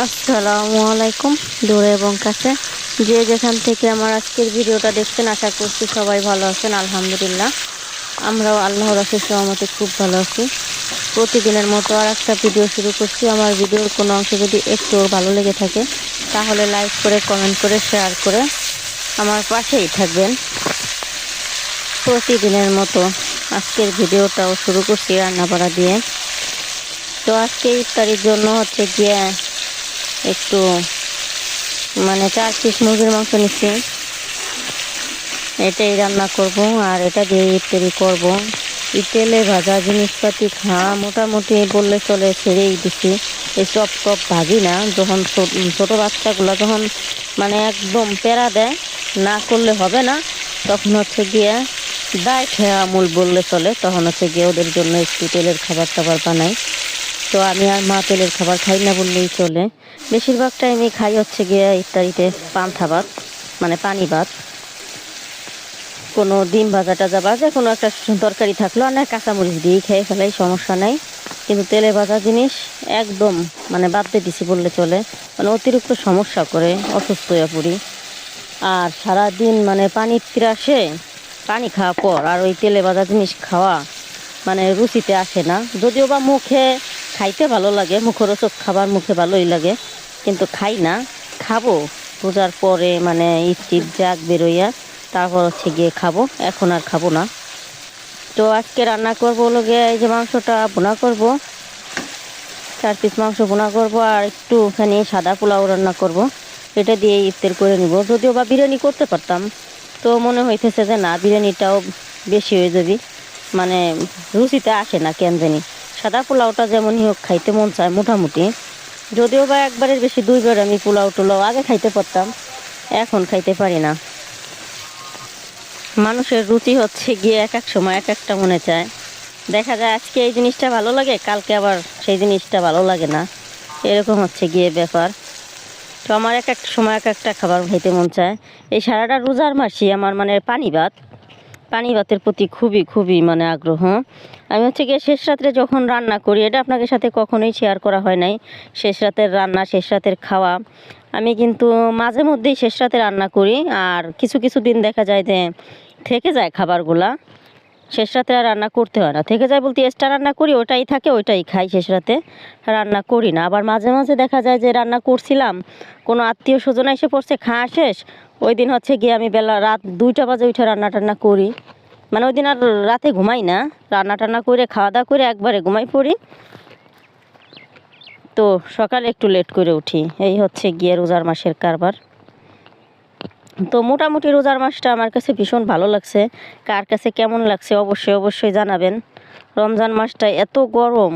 আসসালামু আলাইকুম, দূরে এবং কাছে। যে যেখান থেকে আমার আজকের ভিডিওটা দেখছেন, আশা করছি সবাই ভালো আছেন, আলহামদুলিল্লাহ। আমরাও আল্লাহর আশিস সহমতে খুব ভালো আছি। প্রতিদিনের মতো আর একটা ভিডিও শুরু করছি। আমার ভিডিওর কোনো অংশ যদি একটু ভালো লেগে থাকে, তাহলে লাইক করে, কমেন্ট করে, শেয়ার করে আমার পাশেই থাকবেন। প্রতিদিনের মতো আজকের ভিডিওটাও শুরু করছি রান্নাবাড়া দিয়ে। তো আজকে ইফতারির জন্য হচ্ছে গিয়ে একটু মানে চার পিস মুরগির মাংস নিচ্ছি। এটাই রান্না করব আর এটা দিয়ে ইফতারি করব। তেলে ভাজা জিনিসপাতি খাওয়া মোটামুটি বললে চলে ছেড়েই দিছি। এই চপ টপ ভাজি না, যখন ছোটো বাচ্চাগুলো যখন মানে একদম পেরা দেয়, না করলে হবে না। তখন হচ্ছে গিয়ে দায় খেয়া আমুল বললে চলে, তখন হচ্ছে গিয়ে ওদের জন্য একটু তেলের খাবার টাবার বানাই। তো আমি আর মা তেলের খাবার খাই না বললেই চলে। বেশিরভাগ টাইমে খাই হচ্ছে গিয়ে ইত্যাদিতে পান্থা ভাত মানে পানি ভাত। কোনো ডিম ভাজা টাজা ভাজা কোনো একটা তরকারি থাকল আর কাঁচামরিচ দিয়েই খেয়ে ফেলাই, সমস্যা নাই। কিন্তু তেলে ভাজা জিনিস একদম মানে বাদ দিয়ে দিছি বললে চলে। মানে অতিরিক্ত সমস্যা করে, অসুস্থ হয়ে পড়ি। আর সারাদিন মানে পানির ত্রাসে পানি খাওয়া পর আর ওই তেলে ভাজা জিনিস খাওয়া মানে রুচিতে আসে না। যদিও বা মুখে খাইতে ভালো লাগে, মুখরোচক খাবার মুখে ভালোই লাগে, কিন্তু খাই না। খাব, পূজার পরে মানে টিদ যাক বেরোইয়া, তারপর হচ্ছে গিয়ে খাব। এখন আর খাব না। তো আজকে রান্না করব হলো গিয়ে এই যে মাংসটা বোনা করব। চার পিস মাংস বোনা করব আর একটুখানি সাদা পোলাও রান্না করব। এটা দিয়ে ইফতার করে নিব। যদিও বা বিরিয়ানি করতে পারতাম, তো মনে হইতেছে যে না, বিরিয়ানিটাও বেশি হয়ে যাবে। মানে রুচিতে আসে না কেন জানি। সাদা পোলাওটা যেমনই হোক খাইতে মন চায় মোটামুটি। যদিও বা একবারের বেশি দুইবার আমি পোলাও টোলাও আগে খাইতে পারতাম, এখন খাইতে পারি না। মানুষের রুচি হচ্ছে গিয়ে এক এক সময় এক একটা মনে চায়। দেখা যায় আজকে এই জিনিসটা ভালো লাগে, কালকে আবার সেই জিনিসটা ভালো লাগে না। এরকম হচ্ছে গিয়ে ব্যাপার। তো আমার এক এক সময় এক একটা খাবার খাইতে মন চায়। এই সারাটা রোজার মাসি আমার মানে পানি ভাত পানি ভাতের প্রতি খুবই খুবই মানে আগ্রহ। আমি হচ্ছে গিয়ে শেষ রাত্রে যখন রান্না করি, এটা আপনাদের সাথে কখনোই শেয়ার করা হয় নাই। শেষ রাতের রান্না, শেষ রাতের খাওয়া। আমি কিন্তু মাঝে মধ্যেই শেষ রাতে রান্না করি। আর কিছু কিছু দিন দেখা যায় যে থেকে যায় খাবারগুলা। শেষ রাতে আর রান্না করতে হয় না। থেকে যায় বলতে এক্সট্রা রান্না করি, ওটাই থাকে, ওইটাই খাই শেষ রাতে। রান্না করি না। আবার মাঝে মাঝে দেখা যায় যে রান্না করছিলাম, কোনো আত্মীয় স্বজন এসে পড়ছে, খাওয়া শেষ। ওই দিন হচ্ছে গিয়ে আমি বেলা রাত দুইটা বাজে উঠে রান্না টান্না করি। মানে ওই দিন আর রাতে ঘুমাই না। রান্না টান্না করে, খাওয়া দাওয়া করে একবারে ঘুমাই পড়ি। তো সকালে একটু লেট করে উঠি। এই হচ্ছে গিয়ে রোজার মাসের কারবার। তো মোটামুটি রোজার মাসটা আমার কাছে ভীষণ ভালো লাগছে। কার কাছে কেমন লাগছে অবশ্যই অবশ্যই জানাবেন। রমজান মাসটা এত গরম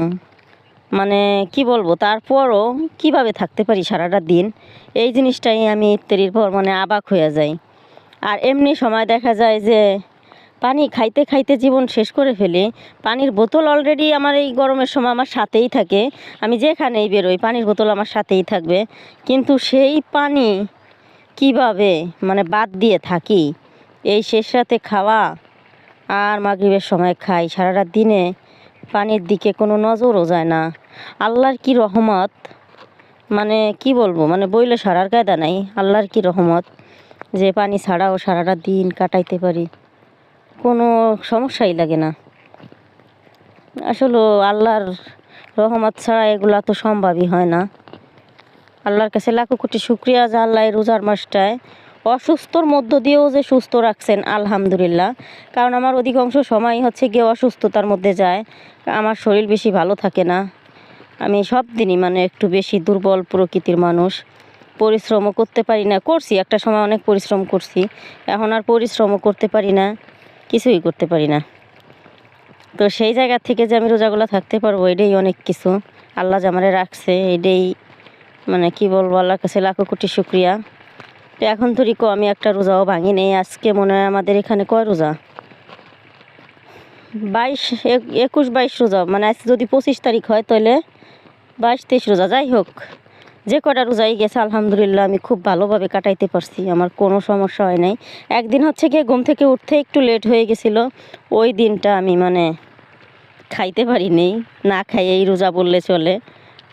মানে কি বলব, তারপরও কীভাবে থাকতে পারি সারাটা দিন? এই জিনিসটাই আমি ইফতারির পর মানে অবাক হয়ে যাই। আর এমনি সময় দেখা যায় যে পানি খাইতে খাইতে জীবন শেষ করে ফেলি। পানির বোতল অলরেডি আমার এই গরমের সময় আমার সাথেই থাকে। আমি যেখানেই বেরোই, পানির বোতল আমার সাথেই থাকবে। কিন্তু সেই পানি কীভাবে? মানে বাদ দিয়ে থাকি। এই শেষ রাতে খাওয়া আর মাগরিবের সময় খাই। সারাটা দিনে পানির দিকে কোনো নজরও যায় না। আল্লাহর কি রহমত? মানে কি বলব? মানে বইলে সারার কায়দা নাই। আল্লাহর কি রহমত? যে পানি ছাড়াও সারাটা দিন কাটাইতে পারি। কোনো সমস্যাই লাগে না। আসলে আল্লাহর রহমত ছাড়া এগুলা তো সম্ভবই হয় না। আল্লাহর কাছে লাখো কোটি শুক্রিয়া যে আল্লাহ রোজার মাসটায় অসুস্থর মধ্য দিয়েও যে সুস্থ রাখছেন, আলহামদুলিল্লাহ। কারণ আমার অধিকাংশ সময় হচ্ছে গিয়ে অসুস্থতার মধ্যে যায়, আমার শরীর বেশি ভালো থাকে না। আমি সব দিনই মানে একটু বেশি দুর্বল প্রকৃতির মানুষ। পরিশ্রমও করতে পারি না। করছি, একটা সময় অনেক পরিশ্রম করছি। এখন আর পরিশ্রমও করতে পারি না, কিছুই করতে পারি না। তো সেই জায়গা থেকে যে আমি রোজাগুলো থাকতে পারব, এটাই অনেক কিছু। আল্লাহ যে আমারে রাখছে, এটাই মানে কি বলব, আল্লাহর কাছে লাখো কোটি শুক্রিয়া। তো এখন তো রিকো, আমি একটা রোজাও ভাঙি নেই। আজকে মনে হয় আমাদের এখানে কয় রোজা? বাইশ, এক- একুশ বাইশ রোজা। মানে আজ যদি পঁচিশ তারিখ হয়, তাহলে বাইশ তেইশ রোজা। যাই হোক, যে কটা রোজাই গেছে, আলহামদুলিল্লাহ আমি খুব ভালোভাবে কাটাইতে পারছি। আমার কোনো সমস্যা হয় নাই। একদিন হচ্ছে গিয়ে ঘুম থেকে উঠতে একটু লেট হয়ে গেছিল। ওই দিনটা আমি মানে খাইতে পারিনি না খাইয়েই রোজা বললে চলে।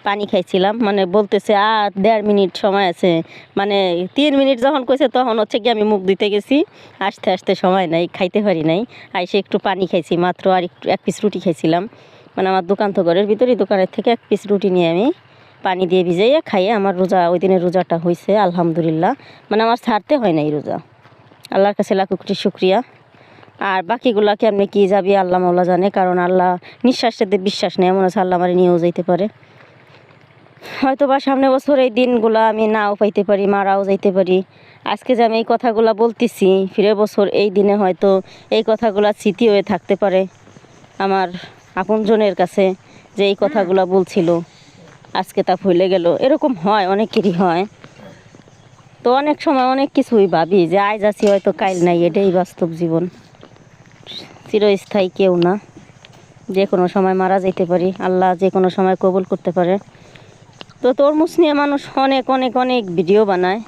পানি খাইছিলাম। মানে বলতেছে আর দেড় মিনিট সময় আছে। মানে তিন মিনিট যখন কইছে, তখন হচ্ছে কি আমি মুখ দিতে গেছি। আসতে আসতে সময় নাই, খাইতে পারি নাই। আইসে একটু পানি খাইছি, মাত্র আর একটু, এক পিস রুটি খাইছিলাম। মানে আমার দোকান তো ঘরের ভিতরেই, দোকানের থেকে এক পিস রুটি নিয়ে আমি পানি দিয়ে ভিজাইয়ে খাইয়ে আমার রোজা, ওই দিনের রোজাটা হয়েছে আলহামদুলিল্লাহ। মানে আমার ছাড়তে হয় নাই রোজা। আল্লাহর কাছে লাখো কোটি শুক্রিয়া। আর বাকিগুলা আপনি কি যাবি, আল্লাহ মাওলা জানে। কারণ আল্লাহ নিঃশ্বাসের বিশ্বাস নেই। এমন আছে, আল্লাহ আমার নিয়েও যাইতে পারে। হয়তো বা সামনে বছর এই দিনগুলা আমি নাও পাইতে পারি, মারাও যাইতে পারি। আজকে যে আমি এই কথাগুলা বলতেছি ফিরে বছর এই দিনে হয়তো এই কথাগুলা স্মৃতি হয়ে থাকতে পারে আমার আপনজনের কাছে যে এই কথাগুলা বলছিল। আজকে তা ভুলে গেল। এরকম হয়, অনেকেরই হয়। তো অনেক সময় অনেক কিছুই ভাবি যে আজ আছি, হয়তো কাইল নাই, এটাই বাস্তব জীবন। চিরস্থায়ী কেউ না। যে কোনো সময় মারা যেতে পারি, আল্লাহ যে কোনো সময় কবুল করতে পারে। তো তরমুজ নিয়ে মানুষ অনেক অনেক অনেক ভিডিও বানায়।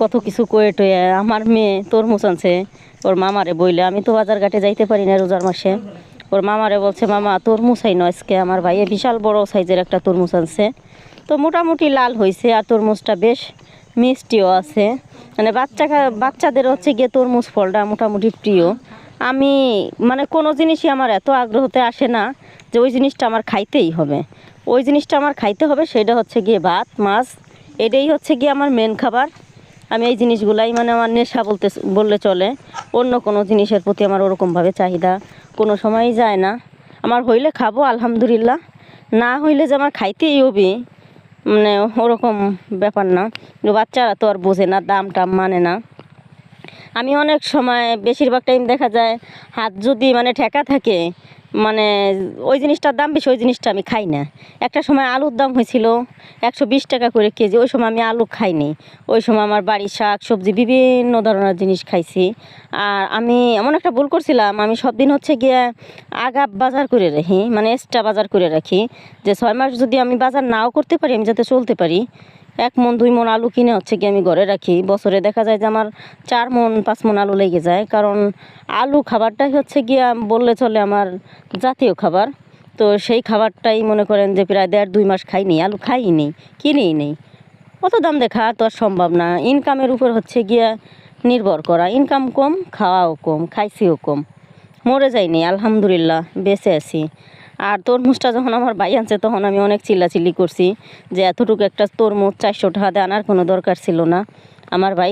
কত কিছু কয়ে টয়ে, আমার মেয়ে তরমুজ আনছে। ওর মামারে বইলে, আমি তো বাজার ঘাটে যাইতে পারি না রোজার মাসে। ওর মামারে বলছে, মামা, তরমুজ আই আজকে আমার ভাইয়ে বিশাল বড় সাইজের একটা তরমুজ আনছে। তো মোটামুটি লাল হয়েছে আর তরমুজটা বেশ মিষ্টিও আছে। মানে বাচ্চা বাচ্চাদের হচ্ছে গিয়ে তরমুজ ফলটা মোটামুটি প্রিয়। আমি মানে কোনো জিনিসই আমার এত আগ্রহতে আসে না যে ওই জিনিসটা আমার খাইতেই হবে। ওই জিনিসটা আমার খাইতে হবে, সেটা হচ্ছে গিয়ে ভাত, মাছ, এটাই হচ্ছে গিয়ে আমার মেন খাবার। আমি এই জিনিসগুলাই মানে আমার নেশা বলতে, বললে চলে। অন্য কোনো জিনিসের প্রতি আমার ওরকমভাবে চাহিদা কোনো সময়ই যায় না। আমার হইলে খাব, আলহামদুলিল্লাহ। না হইলে যে আমার খাইতেই হবে মানে ওরকম ব্যাপার না। বাচ্চারা তো আর বোঝে না, দাম টাম মানে না। আমি অনেক সময়, বেশিরভাগ টাইম দেখা যায়, হাত যদি মানে ঠেকা থাকে মানে ওই জিনিসটার দাম বেশি, ওই জিনিসটা আমি খাই না। একটা সময় আলুর দাম হয়েছিল একশো বিশ টাকা করে কেজি, ওই সময় আমি আলু খাইনি। ওই সময় আমার বাড়ির শাক সবজি বিভিন্ন ধরনের জিনিস খাইছি। আর আমি এমন একটা ভুল করছিলাম, আমি সব দিন হচ্ছে গিয়ে আগা বাজার করে রাখি মানে এক্সট্রা বাজার করে রাখি, যে ছয় মাস যদি আমি বাজার নাও করতে পারি, আমি যাতে চলতে পারি এক মন, দুই মন আলু কিনে হচ্ছে কি আমি ঘরে রাখি। বছরে দেখা যায় যে আমার চার মন, পাঁচ মন আলু লেগে যায়। কারণ আলু খাবারটাই হচ্ছে গিয়ে বললে চলে আমার জাতীয় খাবার। তো সেই খাবারটাই মনে করেন যে প্রায় দেড়, দুই মাস খাইনি, আলু খাইই নেই কিনেই নেই। অত দাম দেখা তো আর সম্ভব না। ইনকামের উপর হচ্ছে গিয়া নির্ভর করা। ইনকাম কম, খাওয়াও কম, খাইছিও কম। মরে যাইনি, আলহামদুলিল্লাহ, বেঁচে আছি। আর তরমুজটা যখন আমার ভাই আনছে, তখন আমি অনেক চিল্লাচিল্লি করছি যে এতটুকু একটা তরমুজ চারশো টাকা দিয়ে আনার কোনো দরকার ছিল না। আমার ভাই